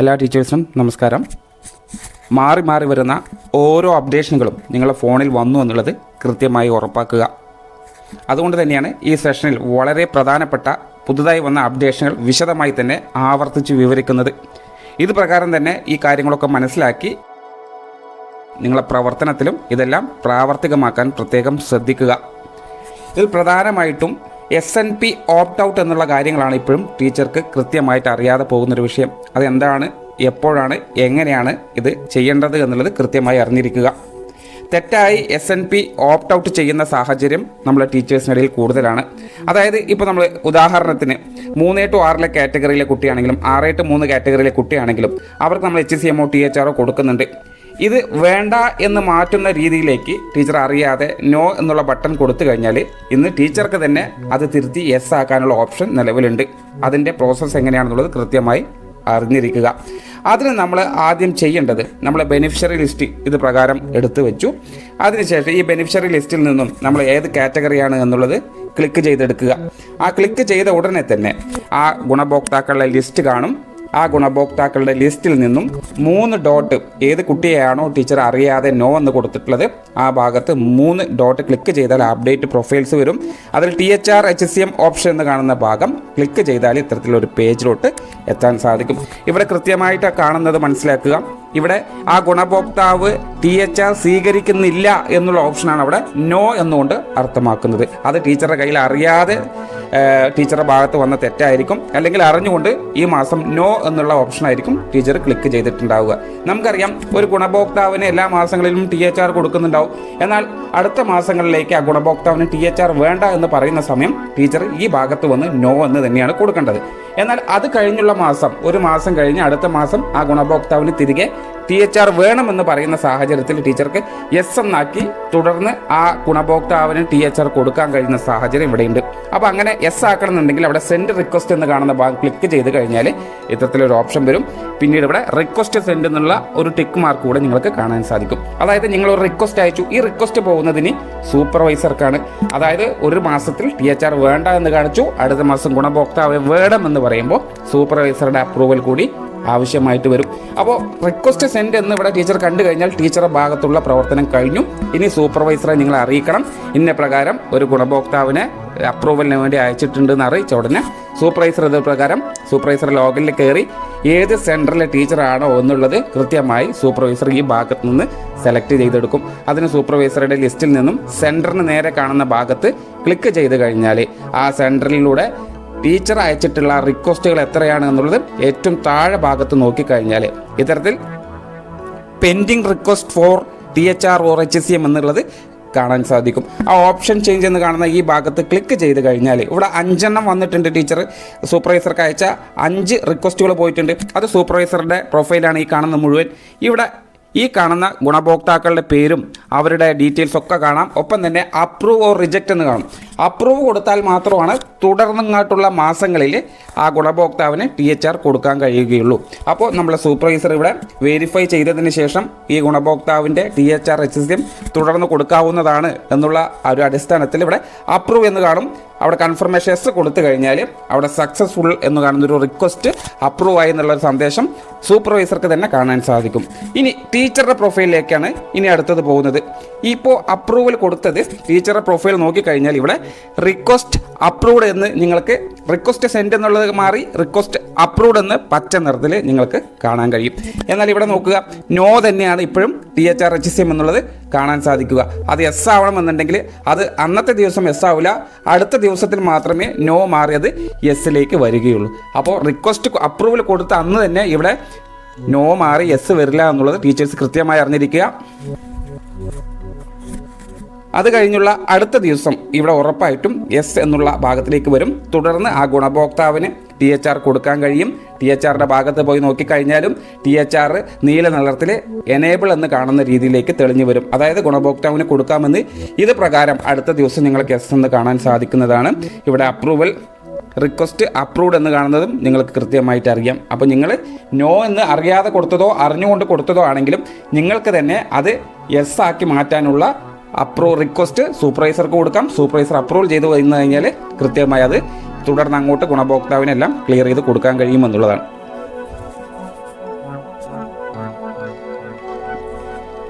എല്ലാ ടീച്ചേഴ്സിനും നമസ്കാരം. മാറി മാറി വരുന്ന ഓരോ അപ്ഡേഷനുകളും നിങ്ങളുടെ ഫോണിൽ വന്നു എന്നുള്ളത് കൃത്യമായി ഉറപ്പാക്കുക. അതുകൊണ്ട് തന്നെയാണ് ഈ സെഷനിൽ വളരെ പ്രധാനപ്പെട്ട പുതുതായി വന്ന അപ്ഡേഷനുകൾ വിശദമായി തന്നെ ആവർത്തിച്ച് വിവരിക്കുന്നത്. ഇത് പ്രകാരം തന്നെ ഈ കാര്യങ്ങളൊക്കെ മനസ്സിലാക്കി നിങ്ങളുടെ പ്രവർത്തനത്തിലും ഇതെല്ലാം പ്രാവർത്തികമാക്കാൻ പ്രത്യേകം ശ്രദ്ധിക്കുക. ഇതിൽ പ്രധാനമായിട്ടും S N P opt out എന്നുള്ള കാര്യങ്ങളാണ് ഇപ്പോഴും ടീച്ചർക്ക് കൃത്യമായിട്ട് അറിയാതെ പോകുന്നൊരു വിഷയം. അതെന്താണ്? എപ്പോഴാണ്? എങ്ങനെയാണ് ഇത് ചെയ്യേണ്ടത് എന്നുള്ളത് കൃത്യമായി അറിഞ്ഞിരിക്കുക. തെറ്റായി S N P opt out ചെയ്യുന്ന സാഹചര്യം നമ്മളെ ടീച്ചേഴ്സിനിടയിൽ കൂടുതലാണ്. അതായത് ഇപ്പോൾ നമ്മൾ ഉദാഹരണത്തിന് മൂന്ന് ടു ആറിലെ കാറ്റഗറിയിലെ കുട്ടിയാണെങ്കിലും ആറ് ടു മൂന്ന് കാറ്റഗറിയിലെ കുട്ടിയാണെങ്കിലും അവർക്ക് നമ്മൾ എച്ച് സി എമ്മോ ടി എച്ച് ആറോ കൊടുക്കുന്നുണ്ട്. ഇത് വേണ്ട എന്ന് മാറ്റുന്ന രീതിയിലേക്ക് ടീച്ചർ അറിയാതെ നോ എന്നുള്ള ബട്ടൺ കൊടുത്തു കഴിഞ്ഞാൽ ഇന്ന് ടീച്ചർക്ക് തന്നെ അത് തിരുത്തി യെസ് ആക്കാനുള്ള ഓപ്ഷൻ നിലവിലുണ്ട്. അതിന്റെ പ്രോസസ്സ് എങ്ങനെയാണെന്നുള്ളത് കൃത്യമായി അറിഞ്ഞിരിക്കുക. അതിന് നമ്മൾ ആദ്യം ചെയ്യേണ്ടത് നമ്മൾ ബെനിഫിഷ്യറി ലിസ്റ്റ് ഇത് പ്രകാരം എടുത്തു വെച്ചു. അതിനുശേഷം ഈ ബെനിഫിഷ്യറി ലിസ്റ്റിൽ നിന്നും നമ്മൾ ഏത് കാറ്റഗറിയാണ് എന്നുള്ളത് ക്ലിക്ക് ചെയ്തെടുക്കുക. ആ ക്ലിക്ക് ചെയ്ത ഉടനെ തന്നെ ആ ഗുണഭോക്താക്കളുടെ ലിസ്റ്റ് കാണും. ആ ഗുണഭോക്താക്കളുടെ ലിസ്റ്റിൽ നിന്നും മൂന്ന് ഡോട്ട് ഏത് കുട്ടിയെയാണോ ടീച്ചർ അറിയാതെ നോ എന്ന് കൊടുത്തിട്ടുള്ളത് ആ ഭാഗത്ത് മൂന്ന് ഡോട്ട് ക്ലിക്ക് ചെയ്താൽ അപ്ഡേറ്റ് പ്രൊഫൈൽസ് വരും. അതിൽ T H R H C M option എന്ന് കാണുന്ന ഭാഗം ക്ലിക്ക് ചെയ്താൽ ഇത്തരത്തിലൊരു പേജിലോട്ട് എത്താൻ സാധിക്കും. ഇവിടെ കൃത്യമായിട്ട് കാണുന്നത് മനസ്സിലാക്കുക. ഇവിടെ ആ ഗുണഭോക്താവ് ടി എച്ച് ആർ സ്വീകരിക്കുന്നില്ല എന്നുള്ള ഓപ്ഷനാണ് അവിടെ നോ എന്നുകൊണ്ട് അർത്ഥമാക്കുന്നത്. അത് ടീച്ചറുടെ കയ്യിൽ അറിയാതെ ടീച്ചറുടെ ഭാഗത്ത് വന്ന തെറ്റായിരിക്കും. അല്ലെങ്കിൽ അറിഞ്ഞുകൊണ്ട് ഈ മാസം നോ എന്നുള്ള ഓപ്ഷനായിരിക്കും ടീച്ചർ ക്ലിക്ക് ചെയ്തിട്ടുണ്ടാവുക. നമുക്കറിയാം ഒരു ഗുണഭോക്താവിന് എല്ലാ മാസങ്ങളിലും ടി എച്ച് ആർ കൊടുക്കുന്നുണ്ടാവും. എന്നാൽ അടുത്ത മാസങ്ങളിലേക്ക് ആ ഗുണഭോക്താവിന് ടി എച്ച് ആർ വേണ്ട എന്ന് പറയുന്ന സമയം ടീച്ചർ ഈ ഭാഗത്ത് വന്ന് നോ എന്ന് തന്നെയാണ് കൊടുക്കേണ്ടത്. എന്നാൽ അത് കഴിഞ്ഞുള്ള മാസം ഒരു മാസം കഴിഞ്ഞ് അടുത്ത മാസം ആ ഗുണഭോക്താവിന് തിരികെ ടി എച്ച് ആർ വേണമെന്ന് പറയുന്ന സാഹചര്യത്തിൽ ടീച്ചർക്ക് എസ് എന്നാക്കി തുടർന്ന് ആ ഗുണഭോക്താവിന് ടി എച്ച് ആർ കൊടുക്കാൻ കഴിയുന്ന സാഹചര്യം ഇവിടെയുണ്ട്. അപ്പോൾ അങ്ങനെ എസ് ആക്കണമെന്നുണ്ടെങ്കിൽ അവിടെ സെൻഡ് റിക്വസ്റ്റ് എന്ന് കാണുന്ന ഭാഗം ക്ലിക്ക് ചെയ്ത് കഴിഞ്ഞാൽ ഇത്തരത്തിലൊരു ഓപ്ഷൻ വരും. പിന്നീട് ഇവിടെ റിക്വസ്റ്റ് സെൻഡ് എന്നുള്ള ഒരു ടിക്ക് മാർക്ക് കൂടെ നിങ്ങൾക്ക് കാണാൻ സാധിക്കും. അതായത് നിങ്ങൾ ഒരു റിക്വസ്റ്റ് അയച്ചു. ഈ റിക്വസ്റ്റ് പോകുന്നതിന് സൂപ്പർവൈസർക്കാണ് അതായത് ഒരു മാസത്തിൽ ടി എച്ച് ആർ വേണ്ട എന്ന് കാണിച്ചു. അടുത്ത മാസം ഗുണഭോക്താവ് വേണമെന്ന് പറയുമ്പോൾ സൂപ്പർവൈസറുടെ അപ്രൂവൽ കൂടി ആവശ്യമായിട്ട് വരും. അപ്പോൾ റിക്വസ്റ്റ് സെൻഡ് എന്ന് ഇവിടെ ടീച്ചർ കണ്ടു കഴിഞ്ഞാൽ ടീച്ചറുടെ ഭാഗത്തുള്ള പ്രവർത്തനം കഴിഞ്ഞു. ഇനി സൂപ്പർവൈസറെ നിങ്ങൾ അറിയിക്കണം. ഇന്ന പ്രകാരം ഒരു ഗുണഭോക്താവിനെ അപ്രൂവലിന് വേണ്ടി അയച്ചിട്ടുണ്ട് എന്ന് അറിയിച്ച ഉടനെ സൂപ്പർവൈസർ ഇത് പ്രകാരം സൂപ്പർവൈസർ ലോഗിനിൽ കയറി ഏത് സെന്ററിലെ ടീച്ചറാണോ എന്നുള്ളത് കൃത്യമായി സൂപ്പർവൈസർ ഈ ഭാഗത്ത് നിന്ന് സെലക്ട് ചെയ്തെടുക്കും. അതിന് സൂപ്പർവൈസറുടെ ലിസ്റ്റിൽ നിന്നും സെന്ററിന് നേരെ കാണുന്ന ഭാഗത്ത് ക്ലിക്ക് ചെയ്ത് കഴിഞ്ഞാൽ ആ സെന്ററിലൂടെ ടീച്ചർ അയച്ചിട്ടുള്ള റിക്വസ്റ്റുകൾ എത്രയാണ് എന്നുള്ളത് ഏറ്റവും താഴെ ഭാഗത്ത് നോക്കിക്കഴിഞ്ഞാൽ ഇത്തരത്തിൽ pending request for T H R or H C M എന്നുള്ളത് കാണാൻ സാധിക്കും. ആ ഓപ്ഷൻ ചേഞ്ച് എന്ന് കാണുന്ന ഈ ഭാഗത്ത് ക്ലിക്ക് ചെയ്ത് കഴിഞ്ഞാൽ ഇവിടെ അഞ്ചെണ്ണം വന്നിട്ടുണ്ട് ടീച്ചർ സൂപ്പർവൈസർക്ക് അയച്ച അഞ്ച് റിക്വസ്റ്റുകൾ പോയിട്ടുണ്ട്. അത് സൂപ്പർവൈസറുടെ പ്രൊഫൈലാണ് ഈ കാണുന്ന മുഴുവൻ. ഇവിടെ ഈ കാണുന്ന ഗുണഭോക്താക്കളുടെ പേരും അവരുടെ ഡീറ്റെയിൽസ് ഒക്കെ കാണാം. ഒപ്പം തന്നെ അപ്രൂവ് ഓർ റിജക്റ്റ് എന്ന് കാണും. അപ്രൂവ് കൊടുത്താൽ മാത്രമാണ് തുടർന്നിങ്ങോട്ടുള്ള മാസങ്ങളിൽ ആ ഗുണഭോക്താവിന് ടി എച്ച് ആർ കൊടുക്കാൻ കഴിയുകയുള്ളൂ. അപ്പോൾ നമ്മളെ സൂപ്പർവൈസർ ഇവിടെ വെരിഫൈ ചെയ്തതിന് ശേഷം ഈ ഗുണഭോക്താവിന്റെ ടി എച്ച് ആർ എം തുടർന്ന് കൊടുക്കാവുന്നതാണ് എന്നുള്ള ഒരു അടിസ്ഥാനത്തിൽ ഇവിടെ അപ്രൂവ് എന്ന് കാണും. അവിടെ കൺഫർമേഷൻ എസ് കൊടുത്തു കഴിഞ്ഞാൽ അവിടെ സക്സസ്ഫുൾ എന്ന് കാണുന്നൊരു റിക്വസ്റ്റ് അപ്രൂവ് ആയി എന്നുള്ളൊരു സന്ദേശം സൂപ്പർവൈസർക്ക് തന്നെ കാണാൻ സാധിക്കും. ഇനി ടീച്ചറുടെ പ്രൊഫൈലിലേക്കാണ് ഇനി അടുത്തത് പോകുന്നത്. ഇപ്പോൾ അപ്രൂവൽ കൊടുത്തത് ടീച്ചറുടെ പ്രൊഫൈൽ നോക്കിക്കഴിഞ്ഞാൽ ഇവിടെ റിക്വസ്റ്റ് അപ്രൂവ്ഡ് എന്ന് നിങ്ങൾക്ക് റിക്വസ്റ്റ് സെൻഡ് എന്നുള്ളത് മാറി റിക്വസ്റ്റ് അപ്രൂവ്ഡ് എന്ന് പച്ച നിറത്തിൽ നിങ്ങൾക്ക് കാണാൻ കഴിയും. എന്നാൽ ഇവിടെ നോക്കുക നോ തന്നെയാണ് ഇപ്പോഴും T H R H C M എന്നുള്ളത് കാണാൻ സാധിക്കുക. അത് എസ് ആവണമെന്നുണ്ടെങ്കിൽ അത് അന്നത്തെ ദിവസം എസ് ആവില്ല അടുത്ത ദിവസത്തിൽ മാത്രമേ നോ മാറിയത് എസ്സിലേക്ക് വരികയുള്ളൂ. അപ്പോൾ റിക്വസ്റ്റ് അപ്രൂവൽ കൊടുത്ത അന്ന് തന്നെ ഇവിടെ നോ മാറി എസ് വരില്ല എന്നുള്ളത് ടീച്ചേഴ്സ് കൃത്യമായി അറിഞ്ഞിരിക്കുക. അത് കഴിഞ്ഞുള്ള അടുത്ത ദിവസം ഇവിടെ ഉറപ്പായിട്ടും എസ് എന്നുള്ള ഭാഗത്തിലേക്ക് വരും. തുടർന്ന് ആ ഗുണഭോക്താവിന് ടി എച്ച് ആർ കൊടുക്കാൻ കഴിയും. ടി എച്ച് ആറിന്റെ ഭാഗത്ത് പോയി നോക്കിക്കഴിഞ്ഞാലും ടി എച്ച് ആർ നീല നിറത്തിൽ എനേബിൾ എന്ന് കാണുന്ന രീതിയിലേക്ക് തെളിഞ്ഞു വരും. അതായത് ഗുണഭോക്താവിന് കൊടുക്കാമെന്ന് ഇത് പ്രകാരം അടുത്ത ദിവസം നിങ്ങൾക്ക് എസ് എന്ന് കാണാൻ സാധിക്കുന്നതാണ്. ഇവിടെ അപ്രൂവൽ റിക്വസ്റ്റ് അപ്രൂവ്ഡ് എന്ന് കാണുന്നതും നിങ്ങൾക്ക് കൃത്യമായിട്ട് അറിയാം. അപ്പോൾ നിങ്ങൾ നോ എന്ന് അറിയാതെ കൊടുത്തതോ അറിഞ്ഞുകൊണ്ട് കൊടുത്തതോ ആണെങ്കിലും നിങ്ങൾക്ക് തന്നെ അത് യെസ് ആക്കി മാറ്റാനുള്ള അപ്രൂവ് റിക്വസ്റ്റ് സൂപ്പർവൈസർക്ക് കൊടുക്കാം. സൂപ്പർവൈസർ അപ്രൂവൽ ചെയ്ത് വന്നു കഴിഞ്ഞാൽ കൃത്യമായി അത് തുടർന്ന് അങ്ങോട്ട് ഗുണഭോക്താവിനെല്ലാം ക്ലിയർ ചെയ്ത് കൊടുക്കാൻ കഴിയുമെന്നുള്ളതാണ്.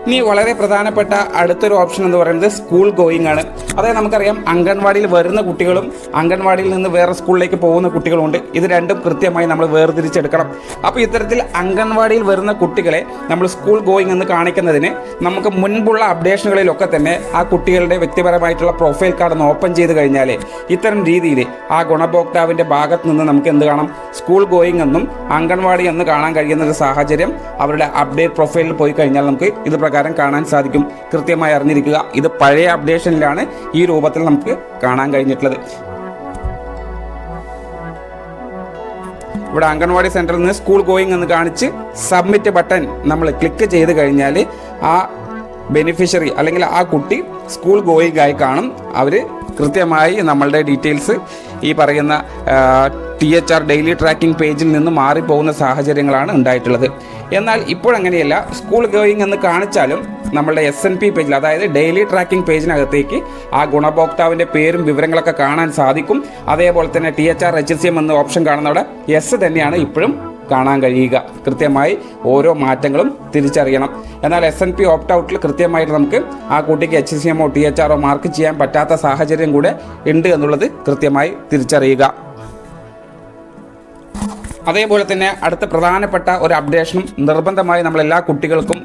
ഇനി വളരെ പ്രധാനപ്പെട്ട അടുത്തൊരു ഓപ്ഷൻ എന്ന് പറയുന്നത് സ്കൂൾ ഗോയിങ് ആണ്. അതായത് നമുക്കറിയാം അംഗൻവാടിയിൽ വരുന്ന കുട്ടികളും അംഗൻവാടിയിൽ നിന്ന് വേറെ സ്കൂളിലേക്ക് പോകുന്ന കുട്ടികളുമുണ്ട്. ഇത് രണ്ടും കൃത്യമായി നമ്മൾ വേർതിരിച്ചെടുക്കണം. അപ്പോൾ ഇത്തരത്തിൽ അംഗൻവാടിയിൽ വരുന്ന കുട്ടികളെ നമ്മൾ സ്കൂൾ ഗോയിങ് എന്ന് കാണിക്കുന്നതിന് നമുക്ക് മുൻപുള്ള അപ്ഡേഷനുകളിലൊക്കെ തന്നെ ആ കുട്ടികളുടെ വ്യക്തിപരമായിട്ടുള്ള പ്രൊഫൈൽ കാർഡ് ഒന്ന് ഓപ്പൺ ചെയ്ത് കഴിഞ്ഞാൽ ഇത്തരം രീതിയിൽ ആ ഗുണഭോക്താവിന്റെ ഭാഗത്ത് നിന്ന് നമുക്ക് എന്ത് കാണാം? സ്കൂൾ ഗോയിങ് എന്നും അംഗൻവാടി എന്ന് കാണാൻ കഴിയുന്ന ഒരു സാഹചര്യം അവരുടെ അപ്ഡേറ്റ് പ്രൊഫൈലിൽ പോയി കഴിഞ്ഞാൽ നമുക്ക് ഇത് പ്രകാരം കാണാൻ സാധിക്കും. കൃത്യമായി അറിഞ്ഞിരിക്കുക. ഇത് പഴയ അപ്ഡേഷനിലാണ് ഈ രൂപത്തിൽ നമുക്ക് കാണാൻ കഴിഞ്ഞിട്ടുള്ളത്. ഇവിടെ അംഗൻവാടി സെന്ററിൽ നിന്ന് സ്കൂൾ ഗോയിങ് എന്ന് കാണിച്ച് സബ്മിറ്റ് ബട്ടൺ നമ്മൾ ക്ലിക്ക് ചെയ്ത് കഴിഞ്ഞാൽ ആ ബെനിഫിഷ്യറി അല്ലെങ്കിൽ ആ കുട്ടി സ്കൂൾ ഗോയിങ് ആയി കാണും. അവർ കൃത്യമായി നമ്മളുടെ ഡീറ്റെയിൽസ് ഈ പറയുന്ന T H R daily tracking പേജിൽ നിന്ന് മാറിപ്പോകുന്ന സാഹചര്യങ്ങളാണ് ഉണ്ടായിട്ടുള്ളത്. എന്നാൽ ഇപ്പോഴങ്ങനെയല്ല സ്കൂൾ ഗോയിങ് എന്ന് കാണിച്ചാലും നമ്മളുടെ എസ് എൻ പി പേജിൽ അതായത് ഡെയിലി ട്രാക്കിംഗ് പേജിനകത്തേക്ക് ആ ഗുണഭോക്താവിന്റെ പേരും വിവരങ്ങളൊക്കെ കാണാൻ സാധിക്കും. അതേപോലെ തന്നെ T H R H C M എന്ന ഓപ്ഷൻ കാണുന്നവിടെ എസ് തന്നെയാണ് ഇപ്പോഴും കാണാൻ കഴിയുക. കൃത്യമായി ഓരോ മാറ്റങ്ങളും തിരിച്ചറിയണം. എന്നാൽ എസ് എൻ പി ഓപ്റ്റ് ഔട്ടിൽ കൃത്യമായിട്ട് നമുക്ക് ആ കുട്ടിക്ക് എച്ച് സി എമ്മോ ടി എച്ച് ആറോ മാർക്ക് ചെയ്യാൻ പറ്റാത്ത സാഹചര്യം കൂടെ ഉണ്ട് എന്നുള്ളത് കൃത്യമായി തിരിച്ചറിയുക. അതേപോലെ തന്നെ അടുത്ത പ്രധാനപ്പെട്ട ഒരു അപ്ഡേഷനും നിർബന്ധമായി നമ്മൾ എല്ലാ കുട്ടികൾക്കും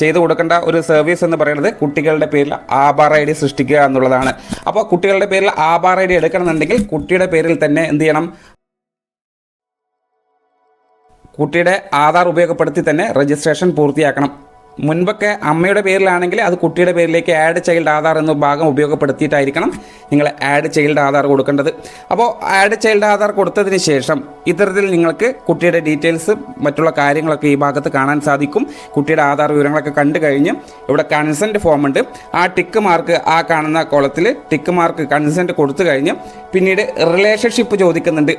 ചെയ്തു കൊടുക്കേണ്ട ഒരു സർവീസ് എന്ന് പറയുന്നത് കുട്ടികളുടെ പേരിൽ ആധാർ ഐ ഡി സൃഷ്ടിക്കുക എന്നുള്ളതാണ്. അപ്പോൾ കുട്ടികളുടെ പേരിൽ ആധാർ ഐ ഡി എടുക്കണമെന്നുണ്ടെങ്കിൽ കുട്ടിയുടെ പേരിൽ തന്നെ എന്ത് ചെയ്യണം? കുട്ടിയുടെ ആധാർ ഉപയോഗപ്പെടുത്തി തന്നെ രജിസ്ട്രേഷൻ പൂർത്തിയാക്കണം. മുൻപൊക്കെ അമ്മയുടെ പേരിലാണെങ്കിൽ അത് കുട്ടിയുടെ പേരിലേക്ക് ആഡ് ചൈൽഡ് ആധാർ എന്ന ഭാഗം ഉപയോഗപ്പെടുത്തിയിട്ടായിരിക്കണം നിങ്ങൾ ആഡ് ചൈൽഡ് ആധാർ കൊടുക്കേണ്ടത്. അപ്പോൾ ആഡ് ചൈൽഡ് ആധാർ കൊടുത്തതിന് ശേഷം ഇത്തരത്തിൽ നിങ്ങൾക്ക് കുട്ടിയുടെ ഡീറ്റെയിൽസ് മറ്റുള്ള കാര്യങ്ങളൊക്കെ ഈ ഭാഗത്ത് കാണാൻ സാധിക്കും. കുട്ടിയുടെ ആധാർ വിവരങ്ങളൊക്കെ കണ്ടു കഴിഞ്ഞ് ഇവിടെ കൺസെന്റ് ഫോം ഉണ്ട്. ആ ടിക്ക് മാർക്ക് ആ കാണുന്ന കോളത്തിൽ ടിക്ക് മാർക്ക് കൺസെന്റ് കൊടുത്തു കഴിഞ്ഞ് പിന്നീട് റിലേഷൻഷിപ്പ് ചോദിക്കുന്നുണ്ട്.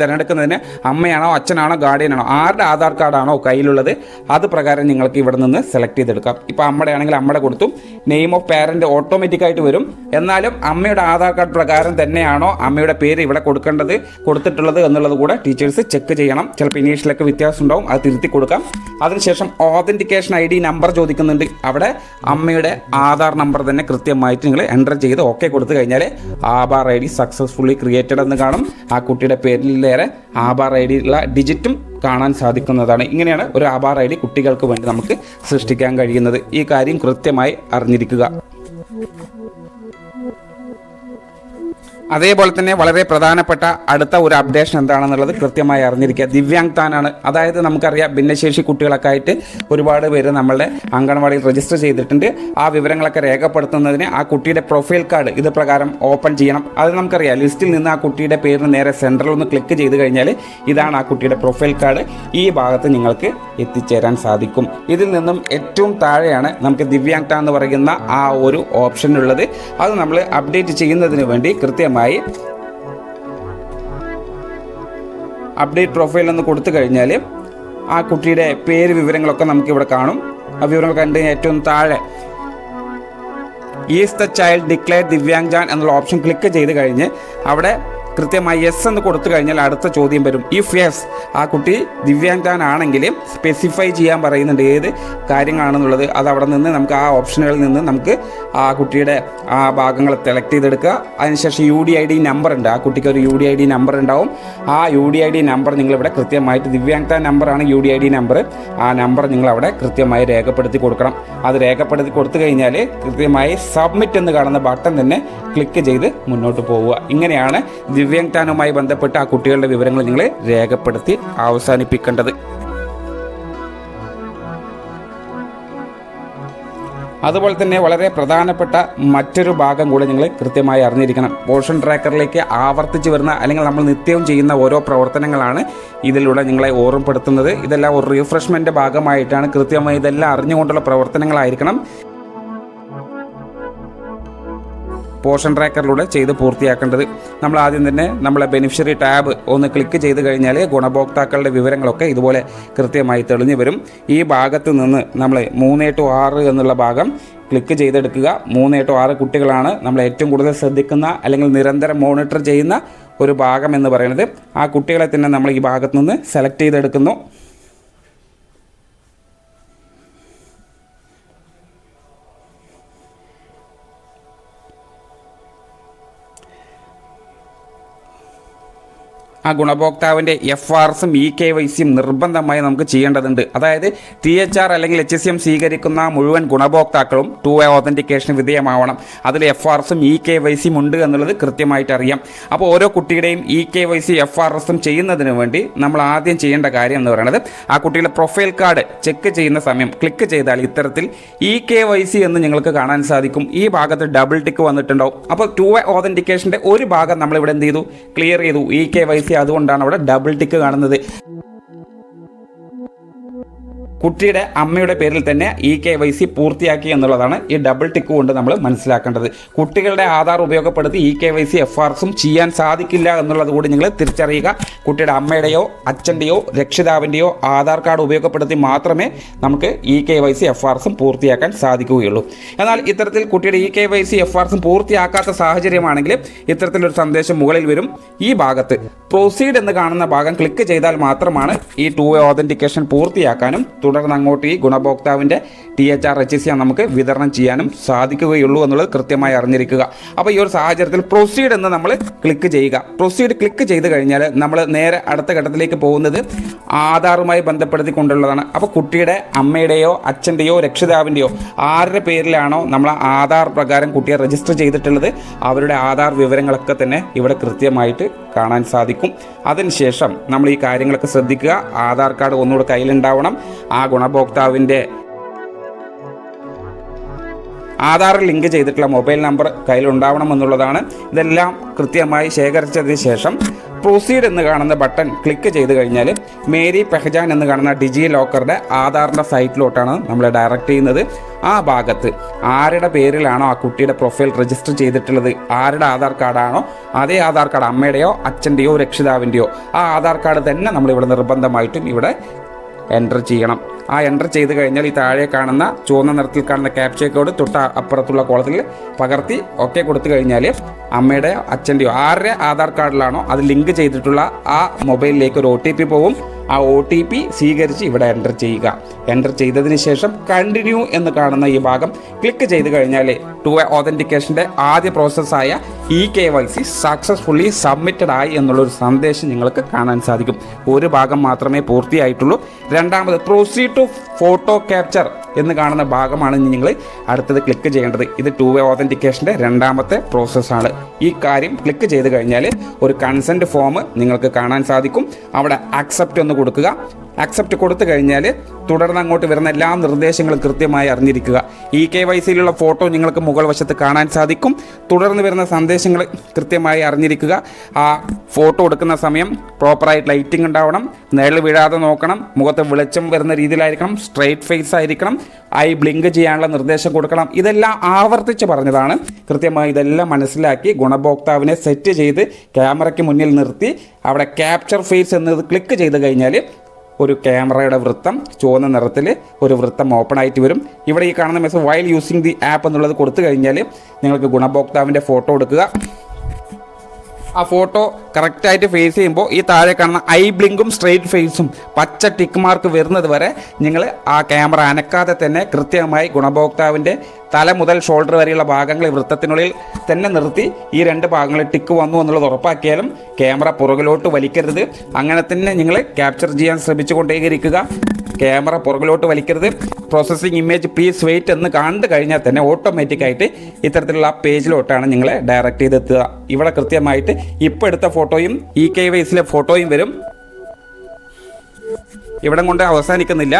തിരഞ്ഞെടുക്കുന്നതിന് അമ്മയാണോ അച്ഛനാണോ ഗാർഡിയനാണോ ആരുടെ ആധാർ കാർഡാണോ കയ്യിലുള്ളത് അത് പ്രകാരം നിങ്ങൾക്ക് ഇവിടെ നിന്ന് സെലക്ട് ചെയ്തെടുക്കാം. ഇപ്പോൾ അമ്മയുടെ ആണെങ്കിൽ അമ്മയുടെ കൊടുത്തും. നെയിം ഓഫ് പാരന്റ് ഓട്ടോമാറ്റിക്കായിട്ട് വരും. എന്നാലും അമ്മയുടെ ആധാർ കാർഡ് പ്രകാരം തന്നെയാണോ അമ്മയുടെ പേര് ഇവിടെ കൊടുക്കേണ്ടത് കൊടുത്തിട്ടുള്ളത് എന്നുള്ളത് കൂടെ ടീച്ചേഴ്സ് ചെക്ക് ചെയ്യണം. ചിലപ്പോൾ ഇനീഷ്യലൊക്കെ വ്യത്യാസം ഉണ്ടാവും അത് തിരുത്തി കൊടുക്കാം. അതിനുശേഷം ഓതന്റിക്കേഷൻ ഐ ഡി നമ്പർ ചോദിക്കുന്നുണ്ട്. അവിടെ അമ്മയുടെ ആധാർ നമ്പർ തന്നെ കൃത്യമായിട്ട് നിങ്ങൾ എന്റർ ചെയ്ത് ഓക്കെ കൊടുത്തു കഴിഞ്ഞാൽ Aadhaar I D successfully created എന്ന് കാണും. ആ കുട്ടിയുടെ പേരിലേറെ ആധാർ ഐ ഡിയുള്ള ഡിജിറ്റും കാണാൻ സാധിക്കുന്നതാണ്. ഇങ്ങനെയാണ് ഒരു ആധാർ ഐ ഡി കുട്ടികൾക്ക് വേണ്ടി നമുക്ക് സൃഷ്ടിക്കാൻ കഴിയുന്നത്. ഈ കാര്യം കൃത്യമായി അറിഞ്ഞിരിക്കുക. അതേപോലെ തന്നെ വളരെ പ്രധാനപ്പെട്ട അടുത്ത ഒരു അപ്ഡേഷൻ എന്താണെന്നുള്ളത് കൃത്യമായി അറിഞ്ഞിരിക്കുക. ദിവ്യാങ് താനാണ്. അതായത് നമുക്കറിയാം ഭിന്നശേഷി കുട്ടികളൊക്കെ ആയിട്ട് ഒരുപാട് പേര് നമ്മളുടെ അംഗൻവാടിയിൽ രജിസ്റ്റർ ചെയ്തിട്ടുണ്ട്. ആ വിവരങ്ങളൊക്കെ രേഖപ്പെടുത്തുന്നതിന് ആ കുട്ടിയുടെ പ്രൊഫൈൽ കാർഡ് ഇത് പ്രകാരം ഓപ്പൺ ചെയ്യണം. അത് നമുക്കറിയാം. ലിസ്റ്റിൽ നിന്ന് ആ കുട്ടിയുടെ പേരിന് നേരെ സെൻട്രൽ ഒന്ന് ക്ലിക്ക് ചെയ്ത് കഴിഞ്ഞാൽ ഇതാണ് ആ കുട്ടിയുടെ പ്രൊഫൈൽ കാർഡ് ഈ ഭാഗത്ത് നിങ്ങൾക്ക് എത്തിച്ചേരാൻ സാധിക്കും. ഇതിൽ നിന്നും ഏറ്റവും താഴെയാണ് നമുക്ക് ദിവ്യാങ് താൻ എന്ന് പറയുന്ന ആ ഒരു ഓപ്ഷൻ ഉള്ളത്. അത് നമ്മൾ അപ്ഡേറ്റ് ചെയ്യുന്നതിന് വേണ്ടി കൃത്യമായി അപ്ഡേറ്റ് പ്രൊഫൈൽ എന്ന് കൊടുത്തു കഴിഞ്ഞാൽ ആ കുട്ടിയുടെ പേര് വിവരങ്ങളൊക്കെ നമുക്ക് ഇവിടെ കാണും. ആ വിവരങ്ങൾ കണ്ട് ഏറ്റവും താഴെ is the child declare Divyangjan എന്നുള്ള ഓപ്ഷൻ ക്ലിക്ക് ചെയ്ത് കഴിഞ്ഞ് അവിടെ കൃത്യമായി എസ് എന്ന് കൊടുത്തു കഴിഞ്ഞാൽ അടുത്ത ചോദ്യം വരും. ഇഫ് എസ് ആ കുട്ടി ദിവ്യാംഗനാണെങ്കിൽ സ്പെസിഫൈ ചെയ്യാൻ പറയുന്നുണ്ട് ഏത് കാര്യങ്ങളാണെന്നുള്ളത്. അത് അവിടെ നിന്ന് നമുക്ക് ആ ഓപ്ഷനുകളിൽ നിന്ന് നമുക്ക് ആ കുട്ടിയുടെ ആ ഭാഗങ്ങൾ സെലക്ട് ചെയ്തെടുക്കുക. അതിനുശേഷം U D I D number ഉണ്ട്. ആ കുട്ടിക്ക് ഒരു U D I D number ഉണ്ടാവും. ആ U D I D number നിങ്ങളിവിടെ കൃത്യമായിട്ട് ദിവ്യാംഗത നമ്പറാണ് U D I D number ആ നമ്പർ നിങ്ങൾ അവിടെ കൃത്യമായി രേഖപ്പെടുത്തി കൊടുക്കണം. അത് രേഖപ്പെടുത്തി കൊടുത്തു കഴിഞ്ഞാൽ കൃത്യമായി സബ്മിറ്റ് എന്ന് കാണുന്ന ബട്ടൺ തന്നെ ക്ലിക്ക് ചെയ്ത് മുന്നോട്ട് പോവുക. ഇങ്ങനെയാണ് ദിവ്യാങ് ടാനുമായി ബന്ധപ്പെട്ട് ആ കുട്ടികളുടെ വിവരങ്ങൾ നിങ്ങൾ രേഖപ്പെടുത്തി അവസാനിപ്പിക്കേണ്ടത്. അതുപോലെ തന്നെ വളരെ പ്രധാനപ്പെട്ട മറ്റൊരു ഭാഗം കൂടെ നിങ്ങൾ കൃത്യമായി അറിഞ്ഞിരിക്കണം. പോഷൻ ട്രാക്കറിലേക്ക് ആവർത്തിച്ച് വരുന്ന അല്ലെങ്കിൽ നമ്മൾ നിത്യവും ചെയ്യുന്ന ഓരോ പ്രവർത്തനങ്ങളാണ് ഇതിലൂടെ നിങ്ങളെ ഓർമ്മപ്പെടുത്തുന്നത്. ഇതെല്ലാം ഒരു റീഫ്രഷ്മെന്റ് ഭാഗമായിട്ടാണ് കൃത്യമായി ഇതെല്ലാം അറിഞ്ഞുകൊണ്ടുള്ള പ്രവർത്തനങ്ങളായിരിക്കണം. പോഷൻ ട്രാക്കറിലൂടെ ചെയ്ത് പൂർത്തിയാക്കേണ്ടത്. നമ്മൾ ആദ്യം തന്നെ നമ്മളെ ബെനിഫിഷ്യറി ടാബ് ഒന്ന് ക്ലിക്ക് ചെയ്ത് കഴിഞ്ഞാൽ ഗുണഭോക്താക്കളുടെ വിവരങ്ങളൊക്കെ ഇതുപോലെ കൃത്യമായി തെളിഞ്ഞു വരും. ഈ ഭാഗത്ത് നിന്ന് നമ്മൾ മൂന്ന് ടു ആറ് എന്നുള്ള ഭാഗം ക്ലിക്ക് ചെയ്തെടുക്കുക. മൂന്ന് ടു ആറ് കുട്ടികളാണ് നമ്മൾ ഏറ്റവും കൂടുതൽ ശ്രദ്ധിക്കുന്ന അല്ലെങ്കിൽ നിരന്തരം മോണിറ്റർ ചെയ്യുന്ന ഒരു ഭാഗം എന്ന് പറയുന്നത്. ആ കുട്ടികളെ തന്നെ നമ്മൾ ഈ ഭാഗത്ത് നിന്ന് സെലക്ട് ചെയ്തെടുക്കുന്നു. ഗുണഭോക്താവിന്റെ എഫ് ആർ എസും ഇ കെ വൈ സിയും നിർബന്ധമായി നമുക്ക് ചെയ്യേണ്ടതുണ്ട്. അതായത് ടി എച്ച് ആർ അല്ലെങ്കിൽ എച്ച് എസ് എം സ്വീകരിക്കുന്ന മുഴുവൻ ഗുണഭോക്താക്കളും ടു വേ ഓതന്റിക്കേഷന് വിധേയമാവണം. അതിൽ എഫ് ആർ എസും ഇ കെ വൈ സിയും ഉണ്ട് എന്നുള്ളത് കൃത്യമായിട്ട് അറിയാം. അപ്പോൾ ഓരോ കുട്ടിയുടെയും E K Y C F R എസും ചെയ്യുന്നതിന് വേണ്ടി നമ്മൾ ആദ്യം ചെയ്യേണ്ട കാര്യം എന്ന് പറയുന്നത് ആ കുട്ടിയുടെ പ്രൊഫൈൽ കാർഡ് ചെക്ക് ചെയ്യുന്ന സമയം ക്ലിക്ക് ചെയ്താൽ ഇത്തരത്തിൽ ഇ കെ വൈ സി എന്ന് നിങ്ങൾക്ക് കാണാൻ സാധിക്കും. ഈ ഭാഗത്ത് ഡബിൾ ടിക്ക് വന്നിട്ടുണ്ടാവും. അപ്പോൾ ടു വേ ഓതന്റിക്കേഷന്റെ ഒരു ഭാഗം നമ്മൾ ഇവിടെ എന്ത് ചെയ്തു? ക്ലിയർ ചെയ്തു. ഇ കെ വൈ സി അതുകൊണ്ടാണ് അവിടെ ഡബിൾ ടിക്ക് കാണുന്നത്. കുട്ടിയുടെ അമ്മയുടെ പേരിൽ തന്നെ ഇ കെ വൈ സി പൂർത്തിയാക്കി എന്നുള്ളതാണ് ഈ ഡബിൾ ടിക്ക് കൊണ്ട് നമ്മൾ മനസ്സിലാക്കേണ്ടത്. കുട്ടികളുടെ ആധാർ ഉപയോഗപ്പെടുത്തി E K Y C F ആർസും ചെയ്യാൻ സാധിക്കില്ല എന്നുള്ളത് കൂടി നിങ്ങൾ തിരിച്ചറിയുക. കുട്ടിയുടെ അമ്മയുടെയോ അച്ഛന്റെയോ രക്ഷിതാവിന്റെയോ ആധാർ കാർഡ് ഉപയോഗപ്പെടുത്തി മാത്രമേ നമുക്ക് E K Y C F ആർസും പൂർത്തിയാക്കാൻ സാധിക്കുകയുള്ളൂ. എന്നാൽ ഇത്തരത്തിൽ കുട്ടിയുടെ E K Y C F ആർസും പൂർത്തിയാക്കാത്ത സാഹചര്യമാണെങ്കിൽ ഇത്തരത്തിലൊരു സന്ദേശം മുകളിൽ വരും. ഈ ഭാഗത്ത് പ്രൊസീഡ് എന്ന് കാണുന്ന ഭാഗം ക്ലിക്ക് ചെയ്താൽ മാത്രമാണ് ഈ ടു വേ ഓതന്റിക്കേഷൻ പൂർത്തിയാക്കാനും തുടർന്ന് അങ്ങോട്ട് ഈ ഗുണഭോക്താവിന്റെ T H R H C നമുക്ക് വിതരണം ചെയ്യാനും സാധിക്കുകയുള്ളൂ എന്നുള്ളത് കൃത്യമായി അറിഞ്ഞിരിക്കുക. അപ്പോൾ ഈ ഒരു സാഹചര്യത്തിൽ പ്രൊസീഡ് എന്ന് നമ്മൾ ക്ലിക്ക് ചെയ്യുക. പ്രൊസീഡ് ക്ലിക്ക് ചെയ്ത് കഴിഞ്ഞാൽ നമ്മൾ നേരെ അടുത്ത ഘട്ടത്തിലേക്ക് പോകുന്നത് ആധാറുമായി ബന്ധപ്പെടുത്തിക്കൊണ്ടുള്ളതാണ്. അപ്പോൾ കുട്ടിയുടെ അമ്മയുടെയോ അച്ഛന്റെയോ രക്ഷിതാവിന്റെയോ ആരുടെ പേരിലാണോ നമ്മൾ ആധാർ പ്രകാരം കുട്ടിയെ രജിസ്റ്റർ ചെയ്തിട്ടുള്ളത് അവരുടെ ആധാർ വിവരങ്ങളൊക്കെ തന്നെ ഇവിടെ കൃത്യമായിട്ട് കാണാൻ സാധിക്കും. അതിനുശേഷം നമ്മൾ ഈ കാര്യങ്ങളൊക്കെ ശ്രദ്ധിക്കുക. ആധാർ കാർഡ് ഒന്നുകൂടെ കയ്യിലുണ്ടാവണം. ആ ഗുണഭോക്താവിന്റെ ആധാർ ലിങ്ക് ചെയ്തിട്ടുള്ള മൊബൈൽ നമ്പർ കയ്യിലുണ്ടാവണമെന്നുള്ളതാണ്. ഇതെല്ലാം കൃത്യമായി ശേഖരിച്ചതിന് ശേഷം പ്രൊസീഡ് എന്ന് കാണുന്ന ബട്ടൺ ക്ലിക്ക് ചെയ്ത് കഴിഞ്ഞാൽ മേരി പെഹജാൻ എന്ന് കാണുന്ന ഡിജി ലോക്കറുടെ ആധാറിന്റെ സൈറ്റിലോട്ടാണ് നമ്മൾ ഡയറക്റ്റ് ചെയ്യുന്നത്. ആ ഭാഗത്ത് ആരുടെ പേരിലാണോ ആ കുട്ടിയുടെ പ്രൊഫൈൽ രജിസ്റ്റർ ചെയ്തിട്ടുള്ളത്? ആരുടെ ആധാർ കാർഡാണോ? അതേ ആധാർ കാർഡ് അമ്മയുടെയോ അച്ഛന്റെയോ രക്ഷിതാവിന്റെയോ? ആ ആധാർ കാർഡ് തന്നെ നമ്മൾ ഇവിടെ നിർബന്ധമായിട്ടും ഇവിടെ എന്റർ ചെയ്യണം. ആ എന്റർ ചെയ്ത് കഴിഞ്ഞാൽ ഈ താഴെ കാണുന്ന ചുവന്ന നിറത്തിൽ കാണുന്ന ക്യാപ്ചേക്കോട് കോഡ് തൊട്ട് അപ്പുറത്തുള്ള കോളത്തിൽ പകർത്തി ഒക്കെ കൊടുത്തു കഴിഞ്ഞാൽ അമ്മയുടെയോ അച്ഛന്റെയോ ആരുടെ ആധാർ കാർഡിലാണോ അത് ലിങ്ക് ചെയ്തിട്ടുള്ള ആ മൊബൈലിലേക്ക് ഒരു ഒ പോകും ആ ഒ ടി പി സ്വീകരിച്ച് ഇവിടെ എന്റർ ചെയ്യുക. എന്റർ ചെയ്തതിന് ശേഷം കണ്ടിന്യൂ എന്ന് കാണുന്ന ഈ ഭാഗം ക്ലിക്ക് ചെയ്ത് കഴിഞ്ഞാൽ ടു ഓതന്റിക്കേഷന്റെ ആദ്യ പ്രോസസ്സായ E K Y C successfully submitted ആയി എന്നുള്ളൊരു സന്ദേശം നിങ്ങൾക്ക് കാണാൻ സാധിക്കും. ഒരു ഭാഗം മാത്രമേ പൂർത്തിയായിട്ടുള്ളൂ. രണ്ടാമത് പ്രൊസീഡ് ടു ഫോട്ടോ ക്യാപ്ചർ എന്ന് കാണുന്ന ഭാഗമാണ് നിങ്ങൾ അടുത്തത് ക്ലിക്ക് ചെയ്യേണ്ടത്. ഇത് ടു വേ ഓതന്റിക്കേഷന്റെ രണ്ടാമത്തെ പ്രോസസ്സാണ് ഈ കാര്യം ക്ലിക്ക് ചെയ്ത് കഴിഞ്ഞാൽ ഒരു കൺസെന്റ് ഫോം നിങ്ങൾക്ക് കാണാൻ സാധിക്കും. അവിടെ അക്സെപ്റ്റ് ഒന്ന് കൊടുക്കുക. അക്സെപ്റ്റ് കൊടുത്തു കഴിഞ്ഞാൽ തുടർന്ന് അങ്ങോട്ട് വരുന്ന എല്ലാ നിർദ്ദേശങ്ങളും കൃത്യമായി അറിഞ്ഞിരിക്കുക. ഇ കെ വൈ സിയിലുള്ള ഫോട്ടോ നിങ്ങൾക്ക് മുകൾ വശത്ത് കാണാൻ സാധിക്കും. തുടർന്ന് വരുന്ന സന്ദേശങ്ങൾ കൃത്യമായി അറിഞ്ഞിരിക്കുക. ആ ഫോട്ടോ എടുക്കുന്ന സമയം പ്രോപ്പറായിട്ട് ലൈറ്റിംഗ് ഉണ്ടാവണം. നിഴൽ വീഴാതെ നോക്കണം. മുഖത്ത് വെളിച്ചം വരുന്ന രീതിയിലായിരിക്കണം. സ്ട്രെയിറ്റ് ഫേസ് ആയിരിക്കണം. ഐ ബ്ലിങ്ക് ചെയ്യാനുള്ള നിർദ്ദേശം കൊടുക്കണം. ഇതെല്ലാം ആവർത്തിച്ച് പറഞ്ഞതാണ്. കൃത്യമായി ഇതെല്ലാം മനസ്സിലാക്കി ഗുണഭോക്താവിനെ സെറ്റ് ചെയ്ത് ക്യാമറയ്ക്ക് മുന്നിൽ നിർത്തി അവിടെ ക്യാപ്ചർ ഫേസ് എന്നത് ക്ലിക്ക് ചെയ്ത് കഴിഞ്ഞാൽ ഒരു ക്യാമറയുടെ വൃത്തം ചുവന്ന നിറത്തിൽ ഒരു വൃത്തം ഓപ്പൺ ആയിട്ട് വരും. ഇവിടെ ഈ കാണുന്ന message while using the app എന്നുള്ളത് കൊടുത്തു കഴിഞ്ഞാൽ നിങ്ങൾക്ക് ഗുണഭോക്താവിന്റെ ഫോട്ടോ എടുക്കുക. ആ ഫോട്ടോ കറക്റ്റായിട്ട് ഫേസ് ചെയ്യുമ്പോൾ ഈ താഴെ കാണുന്ന ഐ ബ്ലിങ്കും സ്ട്രെയിറ്റ് ഫേസും പച്ച ടിക്ക് മാർക്ക് വരുന്നത് വരെ നിങ്ങൾ ആ ക്യാമറ അനക്കാതെ തന്നെ കൃത്യമായി ഗുണഭോക്താവിന്റെ തല മുതൽ ഷോൾഡർ വരെയുള്ള ഭാഗങ്ങൾ വൃത്തത്തിനുള്ളിൽ തന്നെ നിർത്തി ഈ രണ്ട് ഭാഗങ്ങൾ ടിക്ക് വന്നു എന്നുള്ളത് ഉറപ്പാക്കിയാലും ക്യാമറ പുറകിലോട്ട് വലിക്കരുത്. അങ്ങനെ തന്നെ നിങ്ങൾ ക്യാപ്ചർ ചെയ്യാൻ ശ്രമിച്ചു ശ്രമിച്ചുകൊണ്ടേയിരിക്കുക. ക്യാമറ പുറകിലോട്ട് വലിക്കരുത്. പ്രോസസ്സിംഗ് ഇമേജ് പ്ലീസ് വെയിറ്റ് എന്ന് കണ്ടു കഴിഞ്ഞാൽ തന്നെ ഓട്ടോമാറ്റിക്കായിട്ട് ഇത്തരത്തിലുള്ള പേജിലോട്ടാണ് നിങ്ങളെ ഡയറക്റ്റ് ചെയ്തെത്തുക. ഇവിടെ കൃത്യമായിട്ട് ഇപ്പോൾ എടുത്ത ഫോട്ടോയും ഇ കെ വൈസിലെ ഫോട്ടോയും വരും. ഇവിടം കൊണ്ട് അവസാനിക്കുന്നില്ല.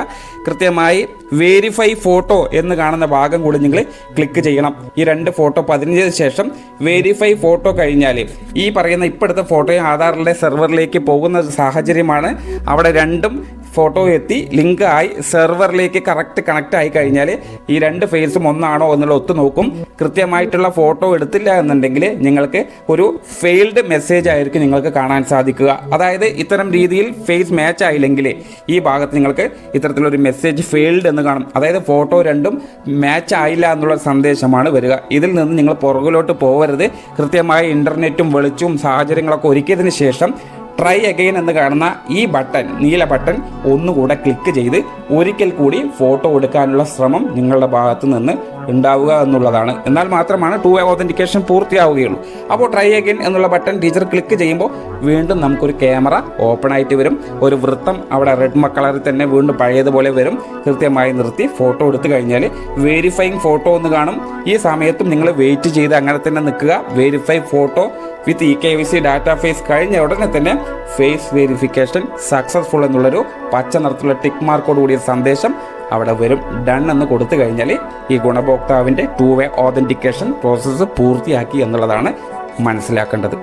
കൃത്യമായി വേരിഫൈ ഫോട്ടോ എന്ന് കാണുന്ന ഭാഗം കൂടി നിങ്ങൾ ക്ലിക്ക് ചെയ്യണം. ഈ രണ്ട് ഫോട്ടോ പതിനഞ്ചിന് ശേഷം വേരിഫൈ ഫോട്ടോ കഴിഞ്ഞാൽ ഈ പറയുന്ന ഇപ്പോഴത്തെ ഫോട്ടോയും ആധാറിലെ സെർവറിലേക്ക് പോകുന്ന സാഹചര്യമാണ്. അവിടെ രണ്ടും ഫോട്ടോ എത്തി ലിങ്ക് ആയി സെർവറിലേക്ക് കറക്റ്റ് കണക്ട് ആയി കഴിഞ്ഞാൽ ഈ രണ്ട് ഫേസും ഒന്നാണോ എന്നുള്ള ഒത്തു നോക്കും. കൃത്യമായിട്ടുള്ള ഫോട്ടോ എടുത്തില്ല എന്നുണ്ടെങ്കിൽ നിങ്ങൾക്ക് ഒരു ഫെയിൽഡ് മെസ്സേജ് ആയിരിക്കും നിങ്ങൾക്ക് കാണാൻ സാധിക്കുക. അതായത് ഇത്തരം രീതിയിൽ ഫേസ് മാച്ച് ആയില്ലെങ്കിൽ ഈ ഭാഗത്ത് നിങ്ങൾക്ക് ഇത്തരത്തിലൊരു മെസ്സേജ് ഫെയിൽഡ് എന്ന് കാണും. അതായത് ഫോട്ടോ രണ്ടും മാച്ച് ആയില്ല എന്നുള്ള സന്ദേശമാണ് വരിക. ഇതിൽ നിന്ന് നിങ്ങൾ പുറകിലോട്ട് പോകരുത് കൃത്യമായ ഇന്റർനെറ്റും വെളിച്ചവും സാഹചര്യങ്ങളൊക്കെ ഒരുക്കിയതിന് ശേഷം ട്രൈ അഗെയിൻ എന്ന് കാണുന്ന ഈ ബട്ടൺ നീല ബട്ടൺ ഒന്നുകൂടെ ക്ലിക്ക് ചെയ്ത് ഒരിക്കൽ കൂടി ഫോട്ടോ എടുക്കാനുള്ള ശ്രമം നിങ്ങളുടെ ഭാഗത്ത് നിന്ന് ഉണ്ടാവുക എന്നുള്ളതാണ്. എന്നാൽ മാത്രമാണ് ടു വേ ഓതന്റിക്കേഷൻ പൂർത്തിയാവുകയുള്ളൂ. അപ്പോൾ ട്രൈ അഗെയിൻ എന്നുള്ള ബട്ടൺ ടീച്ചർ ക്ലിക്ക് ചെയ്യുമ്പോൾ വീണ്ടും നമുക്കൊരു ക്യാമറ ഓപ്പൺ ആയിട്ട് വരും. ഒരു വൃത്തം അവിടെ റെഡ് കളറിൽ തന്നെ വീണ്ടും പഴയതുപോലെ വരും. കൃത്യമായി നിർത്തി ഫോട്ടോ എടുത്തു കഴിഞ്ഞാൽ വെരിഫൈങ് ഫോട്ടോ എന്ന് കാണും. ഈ സമയത്തും നിങ്ങൾ വെയിറ്റ് ചെയ്ത് അങ്ങനെ തന്നെ നിൽക്കുക. Verify photo with e K V C data face കഴിഞ്ഞ ഉടനെ തന്നെ ഫേസ് വെരിഫിക്കേഷൻ സക്സസ്ഫുൾ എന്നുള്ളൊരു പച്ച നിറത്തിലുള്ള ടിക്ക് മാർക്കോട് കൂടിയ സന്ദേശം അവിടെ വരും. ഡൺ എന്ന് കൊടുത്തു കഴിഞ്ഞാൽ ഈ ഗുണഭോക്താവിന്റെ ടു വേ ഓതന്റിക്കേഷൻ പ്രോസസ്സ് പൂർത്തിയാക്കി എന്നുള്ളതാണ് മനസ്സിലാക്കേണ്ടത്.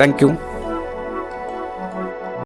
താങ്ക്